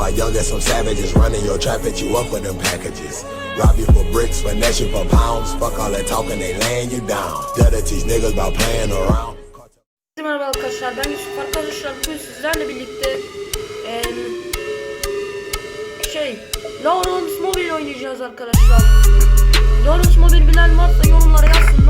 my youngest, some savages running your trap at you up with them packages. Rob you for bricks, finesse you for pounds. Fuck all that talking, they laying you down. Gotta teach niggas about playing around. Merhaba arkadaşlar ben Yusuf arkadaşlar bugün sizlerle birlikte em, şey Lawrence Mobile oynayacağız arkadaşlar. Lawrence Mobile bilen varsa yorumlara yazsın.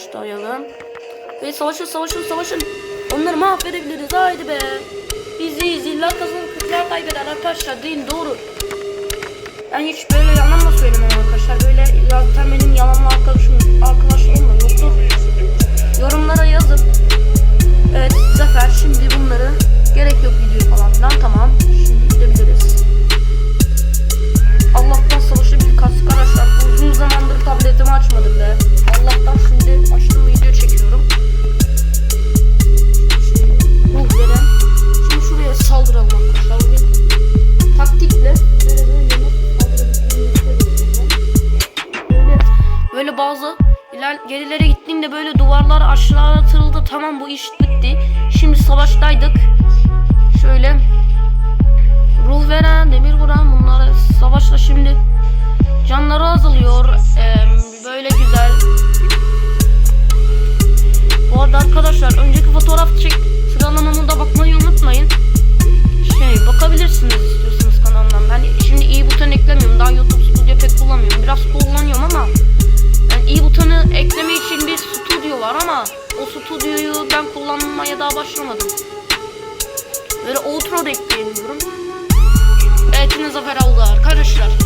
Savaştayalım. Ve savaşın savaşın savaşın. Onları mahvedebiliriz haydi be. Biz iyiyiz illa kazanır kızlar kaybeder arkadaşlar değil doğru. Ben hiç böyle yalan da söylemem arkadaşlar. Böyle zaten benim yalanlı arkadaşım arkadaşlarım da yoktur. Yorumlara yazın. Böyle bazı iler, gerilere gittiğinde böyle duvarlar aşağı atıldı. Tamam bu iş bitti. Şimdi savaştaydık. Şöyle ruh veren, demir vuran bunlara savaşla şimdi canları azalıyor. Ee, böyle güzel. Bu arada arkadaşlar önceki fotoğraf çek sıralamamı da bakmayı unutmayın. Şey bakabilirsiniz var ama o stüdyoyu ben kullanmaya daha başlamadım. Böyle outro da ekleyemiyorum. Evet yine zafer aldı arkadaşlar.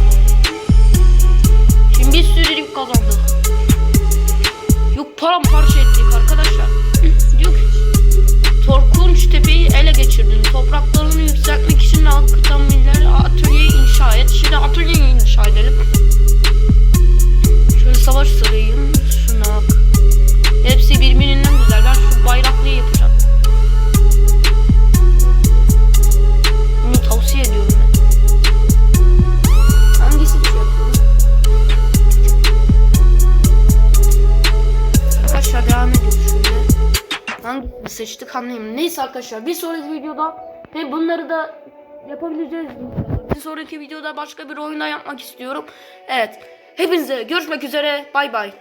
Seçtik anlayayım. Neyse arkadaşlar bir sonraki videoda ve bunları da yapabileceğiz. Bir sonraki videoda başka bir oyunda yapmak istiyorum. Evet. Hepinize görüşmek üzere. Bay bay.